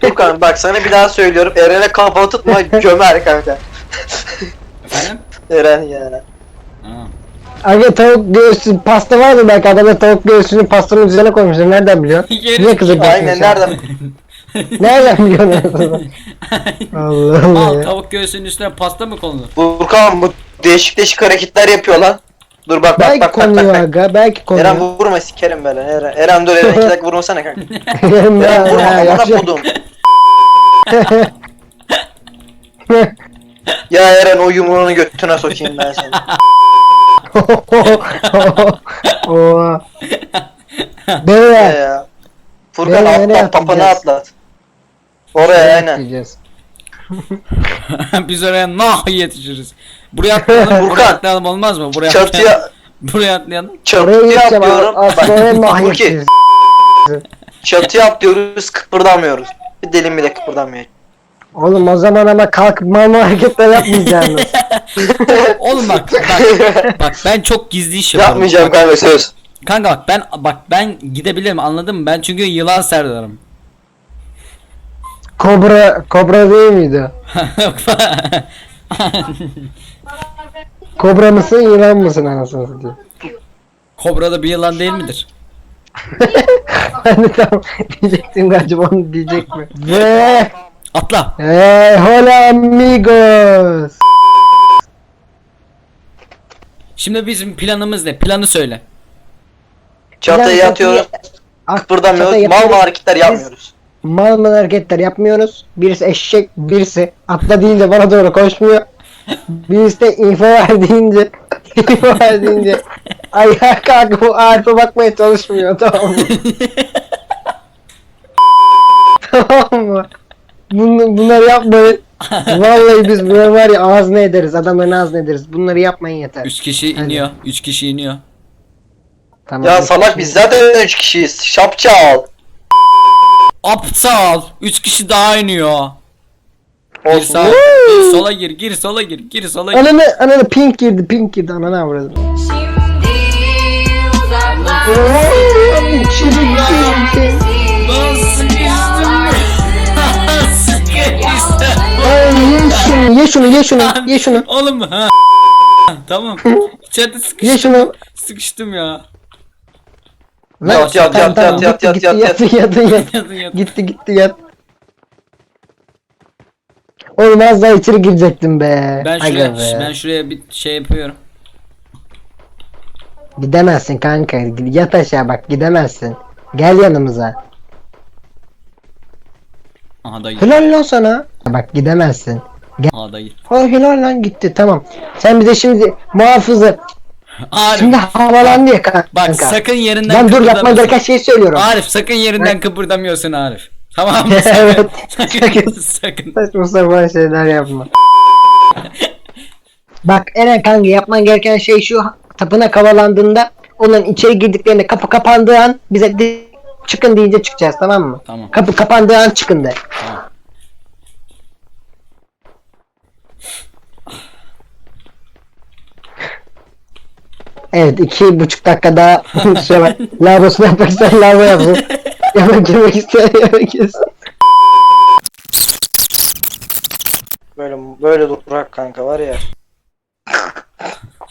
Furkan bak sana bir daha söylüyorum. Eren'e kafa tutma gömer kanka. Efendim? Eren ya. Ha. Aga tavuk göğsü pasta vardı belki adamlar tavuk göğsünü pastanın üzerine koymuşlar. Nereden biliyorsun? Yeriz. Niye kızıp Aynen nereden? Nereden biliyorsun? Allah Allah Al ya. tavuk göğsünün üstüne pasta mı konulur? Furkan bu değişik değişik hareketler yapıyor lan. Dur bak bak Belki bak bak konuyor bak. bak. aga belki konuyor. Eren vurma sikerim böyle Eren. Eren dur Eren iki dakika vurmasana kanka. Eren vurma ya, amına yapacak- kodum. Ya Eren o yumruğunu götüne sokayım ben seni. Oha. Beyler. ya. Furkan nereye atlat tapanı atlayacağız? atlat. Oraya aynen. Biz oraya nah yetişiriz. Buraya atlayalım, buraya atlayalım olmaz mı? Buraya atlayalım. Çatıya Buraya atlayalım. Oraya çatıya gideceğim atlıyorum. abi. Mahiyet Furki diyeceğiz. çatıya atlıyoruz kıpırdamıyoruz. Bir dilim bile kıpırdamıyor. Oğlum o zaman ama kalkıp mama hareketler yapmayacaksınız. Oğlum bak bak bak ben çok gizli iş yaparım. Yapmayacağım Bak, kanka söz. kanka bak ben bak ben gidebilirim anladın mı? Ben çünkü yılan serdarım. Kobra, kobra değil miydi? Kobra mısın, yılan mısın anasını satayım? Kobra da bir yılan değil midir? ben de tam diyecektim galiba onu diyecek mi? Ve Atla. hey, hola amigos. Şimdi bizim planımız ne? Planı söyle. Çatıya Biraz yatıyoruz. Ah, Kıpırdamıyoruz. Mal mal yatıyoruz. hareketler yapmıyoruz. Mal mal hareketler yapmıyoruz. Birisi eşek, birisi atla deyince bana doğru koşmuyor. Birisi de info ver deyince, info ver deyince ayağa kalkıp o Arif'e bakmaya çalışmıyor tamam mı? tamam mı? Bunu, bunları yapmayın. Vallahi biz bunları var ya ağzına ederiz. Adamların ağzına ederiz. Bunları yapmayın yeter. Üç kişi Hadi. iniyor. Üç kişi iniyor. Tamam. Ya salak biz zaten 3 kişiyiz. Şapçal. Aptal. Üç kişi daha iniyor. Gir Olsun. sağa, gir sola gir, gir sola gir, gir sola gir. Ananı, ananı pink girdi, pink girdi. Ananı avradım. Şimdi uzaklar Lan sıkıştım. Sıkıştım. Ay ye şunu, ye şunu, ye şunu, ye şunu. Oğlum ha. tamam. İçeride Ye sıkıştım. şunu. Sıkıştım ya. Lan, Yat, yat, tamam, yat, tamam, yat, gitti, yat, gitti, yat, yatın, yatın, yat. Yatın yatın. Gitti gitti yat. Oğlum az daha içeri girecektim be. Ben Aga şuraya, be. ben şuraya bir şey yapıyorum. Gidemezsin kanka. Yat aşağı bak gidemezsin. Gel yanımıza. Aha dayı. Helal lan sana. Bak gidemezsin. Aha dayı. Ha helal lan gitti tamam. Sen bize şimdi muhafızı. Arif. Şimdi havalandı ya kanka. Bak sakın yerinden Lan dur yapman gereken şeyi söylüyorum. Arif sakın yerinden kıpırdamıyorsun Arif. Tamam mı? Evet. Sakın. sakın. Saçma sapan şeyler yapma. Bak Eren kanka yapman gereken şey şu tapınak havalandığında onların içeri girdiklerinde kapı kapandığı an bize de- çıkın deyince çıkacağız tamam mı? Tamam. Kapı kapandığı an çıkın de. Tamam. Evet iki buçuk dakika daha şey var. Lavabosunu yapmak isteyen lavabo yapsın. Yemek yemek isteyen yemek yesin. Böyle böyle durak kanka var ya.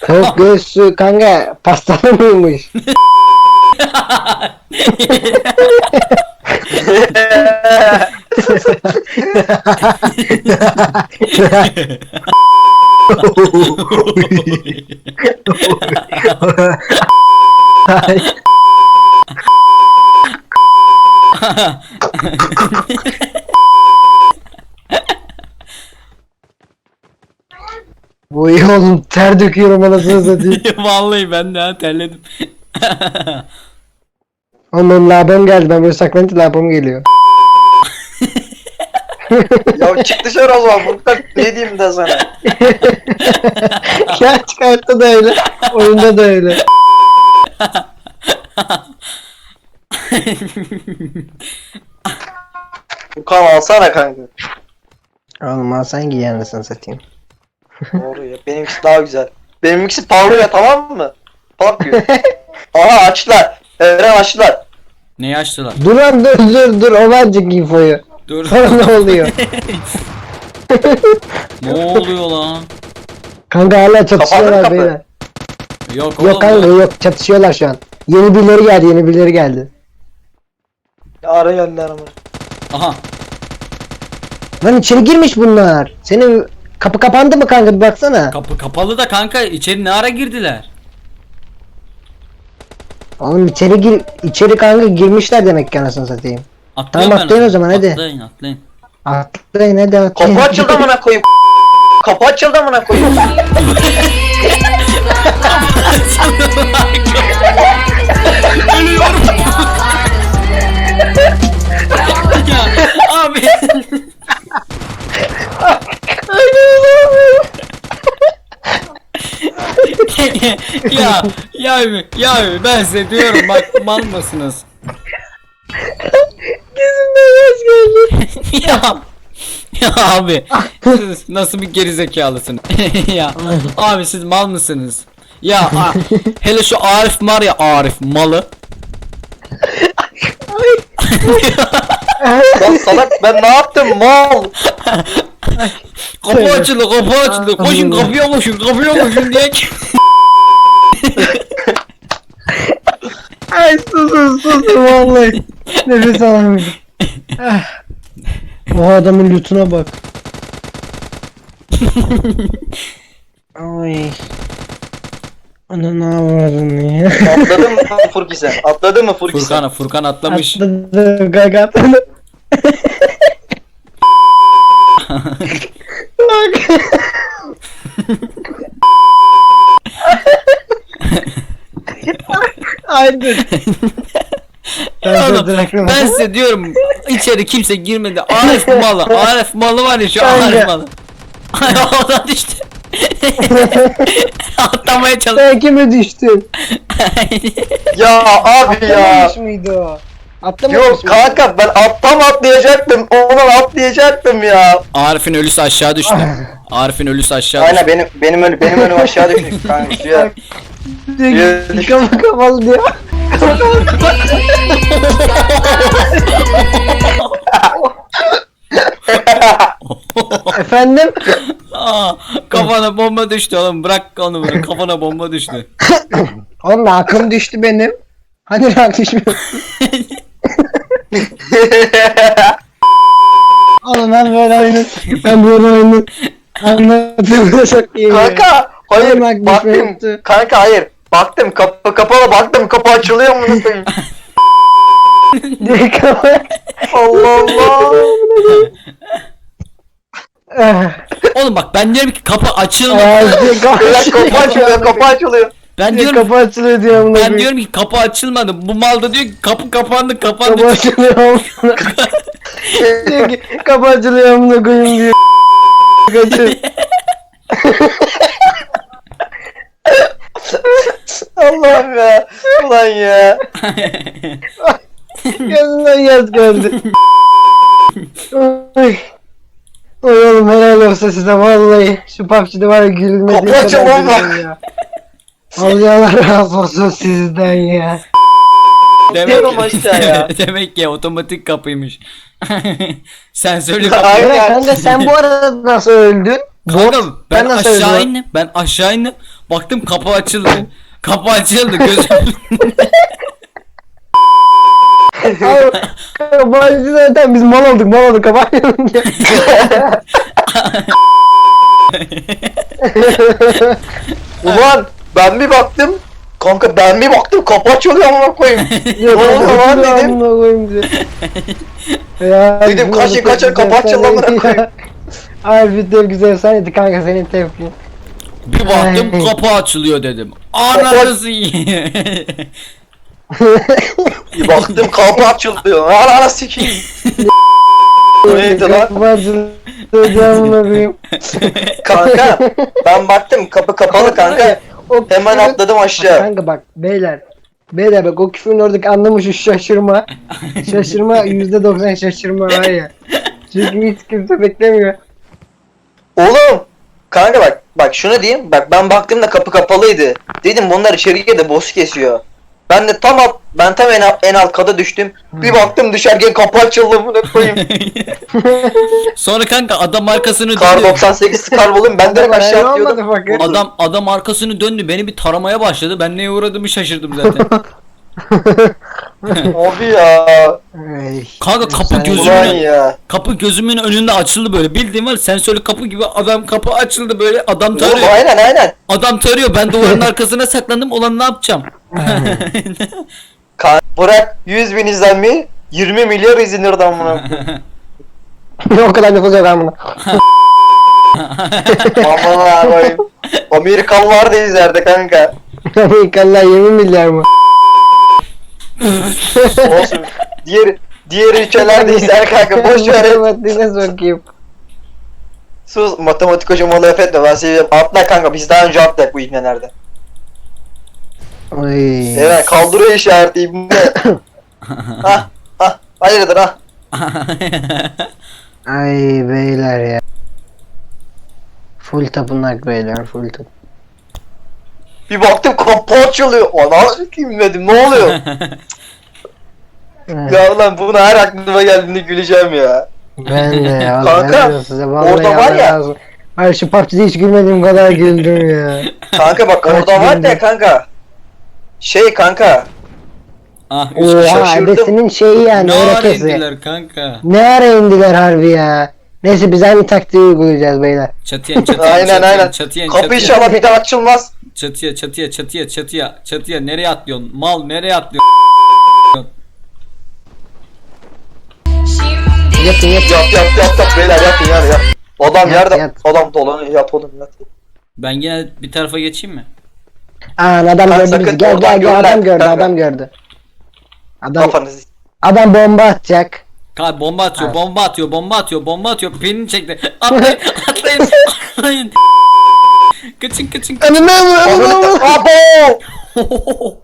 Tavuk göğsü kanka pastalı mıymış? Bu iyi oğlum ter döküyorum anasını satayım. Vallahi ben de ha terledim. Oğlum labım geldi ben böyle saklanınca labım geliyor. Ya çık dışarı o zaman Furkan ne diyeyim de sana. ya çıkarttı da öyle. Oyunda da öyle. Furkan alsana kanka. Oğlum al sen giy anasını satayım. Doğru ya benimkisi daha güzel. Benimkisi parlıyor tamam mı? Bakıyor. Aha açtılar. Eren açtılar. Neyi açtılar? Dur lan dur dur dur o verecek infoyu. Dur. Sonra ne oluyor? ne oluyor lan? Kanka hala çatışıyorlar beyler. Yok oğlum. Yok kanka yok çatışıyorlar şu an. Yeni birileri geldi yeni birileri geldi. Ara gönder ama. Aha. Lan içeri girmiş bunlar. Senin kapı kapandı mı kanka bir baksana. Kapı kapalı da kanka içeri ne ara girdiler? Oğlum içeri gir içeri kanka girmişler demek ki anasını satayım. Atlayın Tamam, atlayın o zaman, hadi. Atlayın atlayın. Atlayın hadi atlayın. Kapı açıldı amına koyayım. Kapı açıldı amına koyayım. ya abi. ya ya abi ya abi ben size diyorum bak mal mısınız? ya ya abi siz nasıl bir gerizekalısın ya abi siz mal mısınız? Ya a- hele şu Arif var ya Arif malı. Lan salak ben ne yaptım mal. Kapı açıldı kapı açıldı koşun kapıya koşun kapıya koşun diye Ay susun susun vallahi. Nefes alamıyorum. Ah. o adamın lootuna bak. Ay. Ana ne avradın ya? Atladın mı Furki sen? Atladın mı Furki sen? Furkan Furkan atlamış. Atladı kanka atladı. Bak. Ay dur. Ben Oğlum, ben size diyorum içeri kimse girmedi. Arif malı. Arif malı var ya şu. Arif malı. Ay oradan düştü. Atlamaya çalış. Sen kime düştün? Ya abi ya. Atlamamış mıydı o? Atlamamış Yok mıydı? kanka ben attam atlayacaktım. Ondan atlayacaktım ya. Arif'in ölüsü aşağı düştü. Arif'in ölüsü aşağı Aynen düştü. benim benim önüm benim önüm aşağı düştü kanka. Şuraya. Diyor, Kafa kapalı diyor. Efendim? Aa, kafana bomba düştü oğlum. Bırak onu bunu. Kafana bomba düştü. Oğlum rakım düştü benim. Hani rak düşmüyor? Oğlum ben böyle oyunu, ben böyle oyunu anlattığımda çok iyi. kanka hayır bak, baktım. düşmüyordu. Kanka hayır. Baktım kapı kapalı baktım kapı açılıyor mu? Direkt kafa. Allah Allah. Ah, Oğlum bak ben diyorum ki kapı Beyler açılıyor. kapı açılıyor kapı açılıyor. Ben diyorum kapı açılıyor diyor amına ben koyayım. diyorum ki kapı açılmadı. Bu mal da diyor ki kapı kapandı kapandı. Kapı açılıyor amına Diyor ki kapı açılıyor amına koyayım diyor. Allah'ım ya. Ulan ya. Gözünden yaş geldi. Oy. Oy oğlum helal olsa size vallahi. Şu PUBG'de var ya gülmediğim Kapı açın kadar oğlum. gülmedim ya. Allah razı olsun sizden ya. Atlıyorum aşağı ya. Demek ki otomatik kapıymış. Sen söyle Aynen. Kanka sen bu arada nasıl öldün? Kanka ben Ben nasıl aşağı öldüm? indim. Ben aşağı indim. Baktım kapı açıldı. kapı açıldı gözüm. Bence zaten biz mal olduk mal olduk kapatmayalım diye. Ulan ben bir baktım. Kanka ben bir baktım kapı açılıyor amına koyayım. Ne oldu lan dedim. Ya, Dedim, kaçın, kaçın, kapı açıldı amına koyayım. Harbi de güzel efsaneydi kanka senin tepkin. Bir baktım Ay. kapı açılıyor dedim. Ananızı yiyin. Bir baktım kapı açılıyor. Ana sikeyim. Neydi lan? Kapı açıldı amına koyayım. Kanka ben baktım kapı kapalı kanka. O Hemen atladım aşağı. Kanka bak beyler. Beyler bak o küfürün oradaki anlamı şu şaşırma. şaşırma yüzde doksan şaşırma var ya. Çünkü hiç kimse beklemiyor. Oğlum kanka bak bak şunu diyeyim bak ben baktığımda kapı kapalıydı. Dedim bunlar içeriye de boss kesiyor. Ben de tam alt, ben tam en, alt- en alt kata düştüm. Bir baktım düşerken kapı açıldı bunu koyayım. Sonra kanka adam arkasını Kar döndü. 98 kar buldum ben direkt aşağı atlıyordum. Adam adam arkasını döndü beni bir taramaya başladı. Ben neye uğradığımı şaşırdım zaten. Abi ya. Kanka kapı efsane. gözümün Ulan ya. kapı gözümün önünde açıldı böyle. Bildiğin var sensörlü kapı gibi adam kapı açıldı böyle adam Oğlum tarıyor. aynen aynen. Adam tarıyor. Ben duvarın arkasına saklandım. Ulan ne yapacağım? Kan bırak 100 bin izlenmeyi 20 milyar izlenirdi amına. o kadar nüfus yok ben bunu. Aman koyayım. Amerikalılar da izlerdi kanka. Amerikalılar 20 milyar mı? Olsun. Diğer diğer ülkeler de izler kanka. Boş ver. Matematiğine sokayım. Sus matematik hocam laf etme ben seviyorum. Atla kanka biz daha önce atladık bu ibnelerde. Oy. Evet kaldırıyor işareti ibne. ha ha hayırdır ha. Ay beyler ya. Full tapınak beyler full tap. Bir baktım kapı açılıyor. Ana kim dedim ne oluyor? ya ulan bunu her aklıma geldiğinde güleceğim ya. ben de ya. Kanka, orada var ya- olsun. Hayır şu PUBG'de hiç gülmediğim kadar güldüm ya. Kanka bak Kaç orada var ya kanka. Şey kanka. ah, Oha şaşırdım. ebesinin şeyi yani Ne ara indiler kanka? Ne ara indiler harbi ya. Neyse biz aynı taktiği uygulayacağız beyler. Çatıya çatıya Aynen çatıya, aynen. çatıya Kapı çatıya, inşallah bir daha açılmaz. çatıya çatıya çatıya çatıya çatıya nereye atlıyorsun? Mal nereye atlıyorsun? Şimdi Yapın yapın. Yap yap yap yap beyler yapın yani yap. Adam Yat, yerde yat. adam dolanıyor yap oğlum yat. Ben yine bir tarafa geçeyim mi? Aa adam gördü bizi. Gel gel gel adam gördü adam gördü. Adam Kafanızı. adam bomba atacak. Kanka bomba atıyor, Ha. bomba atıyor, bomba atıyor, bomba atıyor. Pelini çekti. Atlayın, atlayın, atlayın. Kaçın, kaçın, kaçın. Önüme Ananı- Abo!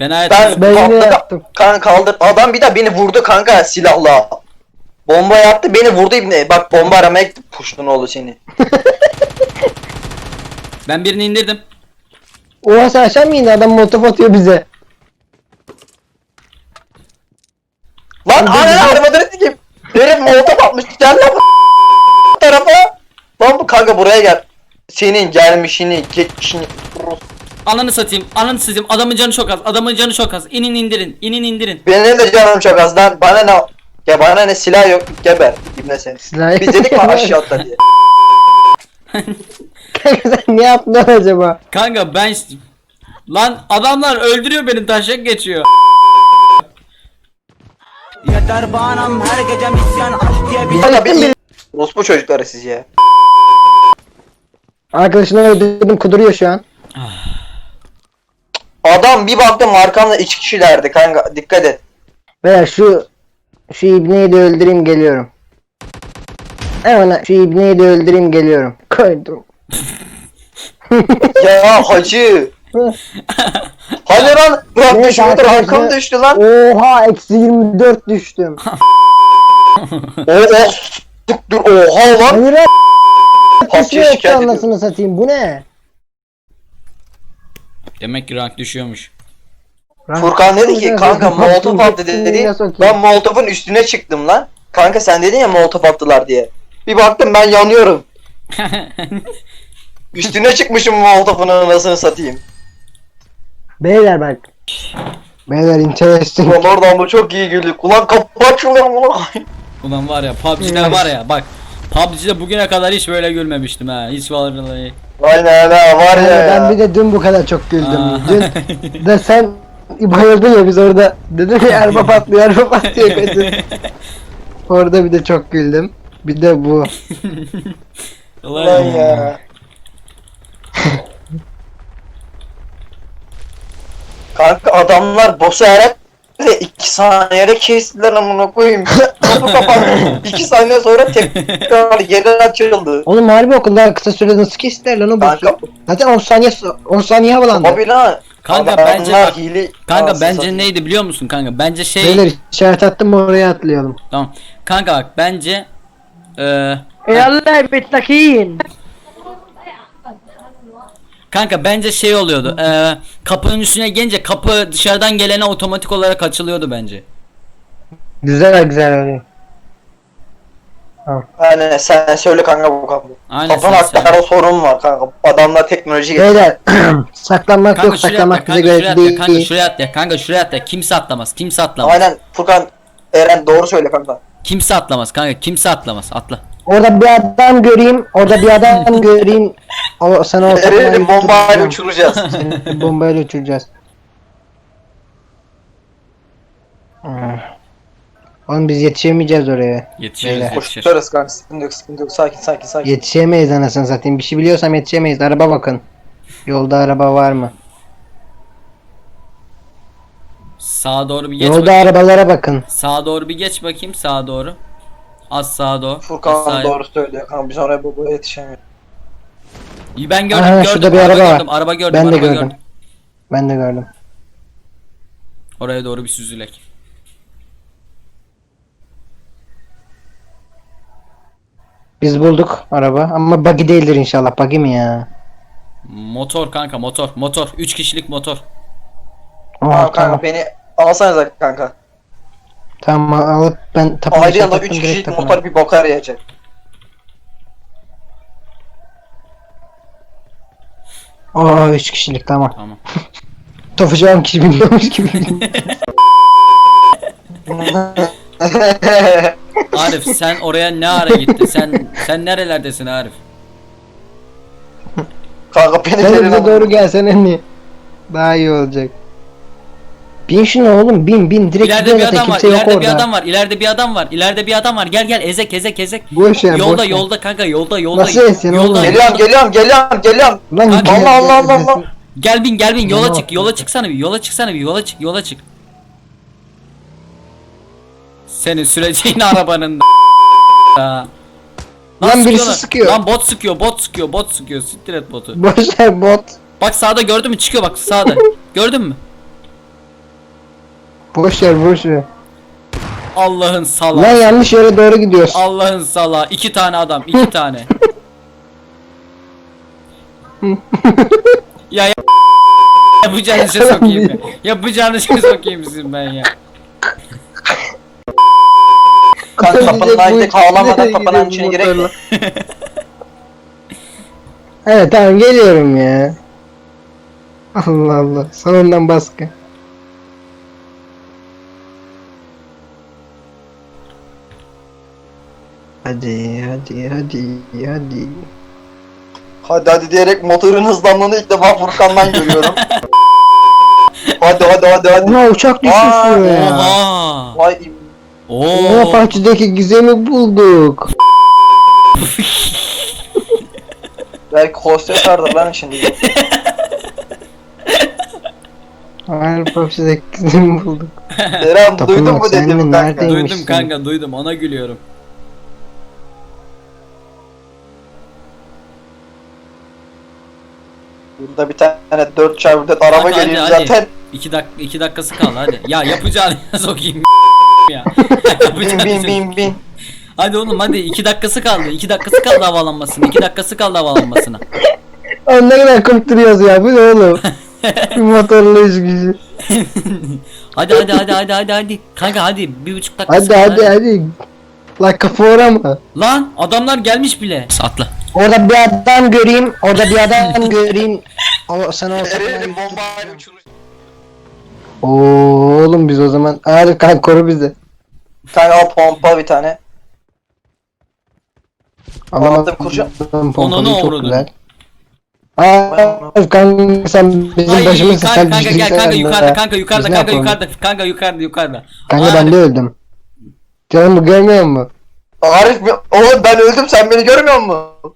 Ben hayatım. Ben kalktı yaptım. kan kaldır. Adam bir de beni vurdu kanka silahla. Bomba yaptı beni vurdu ibne. Bak bomba aramaya gitti. Puştun oğlu seni. Ben birini indirdim. Oha sen aşağı mı indi adam molotof atıyor bize. Lan ana arabaları sikeyim. Herif molotof atmış. Gel lan bu tarafa. Lan bu kanka buraya gel. Senin gelmişini, geçmişini. Ananı satayım, ananı satayım. Adamın canı çok az, adamın canı çok az. İnin indirin, inin indirin. Benim de canım çok az lan. Bana ne? Ya bana ne silah yok geber. İbne sen. Silah- Biz dedik mi aşağı atla diye. Kanka sen ne yaptın acaba? Kanka ben... Lan adamlar öldürüyor beni, taşak geçiyor. Yeter bağnam her gece misyan aşk diye bir Valla bir Rusbu çocukları siz ya. Arkadaşını öldürdüm kuduruyor şu an. Adam bir baktım arkamda iki kişilerdi kanka dikkat et. Beyler şu şu ibneyi de öldüreyim geliyorum. Hemen şu ibneyi de öldüreyim geliyorum. Koydum. Ya hacı. Hani lan bırak Evet, düşmüyor arkadaşlar. arkam düştü lan. Oha eksi 24 düştüm. Oha. Dur oha lan. Hayır Düşüyor yoksa şikayet anasını satayım bu ne? Demek ki rank düşüyormuş. Furkan dedi ki kanka molotof attı dedi. Ben molotofun üstüne çıktım lan. Kanka sen dedin ya molotof attılar diye. Bir baktım ben yanıyorum. Üstüne çıkmışım molotofun anasını satayım. Beyler bak. Beyler interesting. Ulan oradan bu çok iyi güldük. Ulan kapı açılıyor mu? Ulan var ya PUBG'de var ya bak. PUBG'de bugüne kadar hiç böyle gülmemiştim ha. Hiç vallahi. Aynen ha var ya. Ben, ben ya. bir de dün bu kadar çok güldüm. Aa. Dün de sen bayıldın ya biz orada. Dedim ya araba patlıyor araba patlıyor. Orada bir de çok güldüm. Bir de bu. Ulan ya. Kanka adamlar boss'u her de 2 saniyede kestiler amına koyayım. Kapı kapandı. 2 saniye sonra tekrar geri açıldı. Oğlum harbi o kadar kısa sürede nasıl kestiler lan o boss'u? Zaten 10 saniye 10 saniye havalandı. Abi lan Kanka Adam bence bak, hile kanka bence satayım. neydi biliyor musun kanka? Bence şey Beyler işaret attım oraya atlayalım. Tamam. Kanka bak bence eee Eyvallah bitlakin. Kanka bence şey oluyordu. eee, kapının üstüne gelince kapı dışarıdan gelene otomatik olarak açılıyordu bence. Güzel güzel oluyor. Yani sen söyle kanka bu kapı. Aynen Kapının sen söyle. hakkında sorun var kanka. Adamlar teknoloji getirdi. Beyler saklanmak Kanka yok şuraya saklanmak atla, bize kanka göre şuraya atla, değil. kanka şuraya atla, kanka şuraya atla. Kimse atlamaz, kimse atlamaz. Aynen Furkan Eren doğru söyle kanka. Kimse atlamaz kanka, kimse atlamaz. Atla. Orada bir adam göreyim, orada bir adam göreyim. O sana o Eren'i bombayla uçuracağız. Seni bombayla uçuracağız. Ah. Oğlum biz yetişemeyeceğiz oraya. Yetişiriz, Beyler. yetişir. Koşarız kanka sıkıntı yok sıkıntı yok sakin sakin sakin. Yetişemeyiz anasını satayım. Bir şey biliyorsam yetişemeyiz. Araba bakın. Yolda araba var mı? Sağa doğru bir geç Yolda bakayım. arabalara bakın. Sağa doğru bir geç bakayım, sağa doğru. Az sağa doğru. az Furkan sağa- doğru söylüyor kanka biz oraya babaya yetişemiyoruz. Ben gördüm, Aha, gördüm. şurada bir araba var. gördüm, araba gördüm, Ben de araba gördüm. Ben de gördüm. Oraya doğru bir süzülek. Biz bulduk araba ama buggy değildir inşallah. Buggy mi ya? Motor kanka, motor, motor. 3 kişilik motor. Oh, Tamam kanka beni alsanıza kanka. Tamam alıp ben tapınacağım. Ayrı yanda 3 tapın, direkt kişilik motor bir boka yarayacak. Oo 3 kişilik tamam. Tamam. 10 kişi biliyormuş gibi. Arif sen oraya ne ara gittin? Sen sen nerelerdesin Arif? kanka beni Sen bize doğru gelsene ni. Daha iyi olacak. Bin şunu oğlum bin bin direkt İleride gidiyor bir zaten adam var. kimse yok İleride orada. bir adam var. İleride bir adam var. İleride bir adam var. Gel gel ezek ezek ezek. Boş ver Yolda boş ver. yolda kanka yolda yolda. Nasıl ezeceksin yolda, oğlum? Geliyorum geliyorum geliyorum geliyorum. Lan Kanka, gel, Allah, Allah, gel, Allah, gel. Bin gel bin yola Ne çık. Yola çıksana bir. Yola çıksana bir. Yola çık. Yola çık. Senin süreceğin arabanın Ya. Lan birisi sıkıyorlar. sıkıyor. Lan bot sıkıyor, bot sıkıyor, bot sıkıyor. Siktir et botu. Boş ver bot. Bak sağda gördün mü? Çıkıyor bak sağda. Gördün mü? Boş ver boş ver. Allah'ın Lan sala. yanlış yere doğru gidiyorsun. Allah'ın sala. İki tane adam, iki tane. ya ya yapacağın işe sokayım ya. Yapacağın işe sokayım sizin ben ya. Kanka Bu- ağzında ağlamadan kapının içine girek mi? Evet tamam geliyorum ya. Allah Allah. Sonundan baskı. Hadi hadi hadi hadi. Hadi hadi diyerek motorun hızlandığını ilk defa Furkan'dan görüyorum. hadi hadi hadi hadi. Ulan uçak düşmüş Aa, şuraya. Oha. Vay Ulan Oo. bahçedeki gizemi bulduk. belki hostes vardır lan şimdi. Hayır bahçedeki gizemi bulduk. Eren Tapınak, duydun mu sen mi? dediğimi kanka? Neredeyim? Duydum kanka duydum ona gülüyorum. Burada bir tane 4x4 araba Hadi, geliyor hadi, zaten. İki dak iki dakikası kaldı hadi. Ya yapacağını sokayım ya. Bin bin bin bin. Hadi oğlum hadi iki dakikası kaldı. iki dakikası kaldı havalanmasına. iki dakikası kaldı havalanmasına. Oğlum ne kadar komik duruyoruz ya bu ne oğlum? Motorla üç kişi. Hadi hadi hadi hadi hadi hadi. Kanka hadi bir buçuk dakikası Hadi hadi hadi. Lan kafa uğrama. Lan adamlar gelmiş bile. Atla. Orada bir adam göreyim. Orada bir adam göreyim. O sana o Eren'in bombayla oğlum biz o zaman. Hadi kanka koru bizi. Kanka al pompa bir tane. Alamadım kurşun. Onu ne uğradın? Aa, kanka sen bizim Ay, başımızsın kanka, sen kanka gel kanka yukarıda kanka yukarıda kanka yukarıda kanka yukarıda yukarıda. Kanka ben de öldüm. Canım görmüyor musun? Arif? Oğlum ben öldüm sen beni görmüyor musun?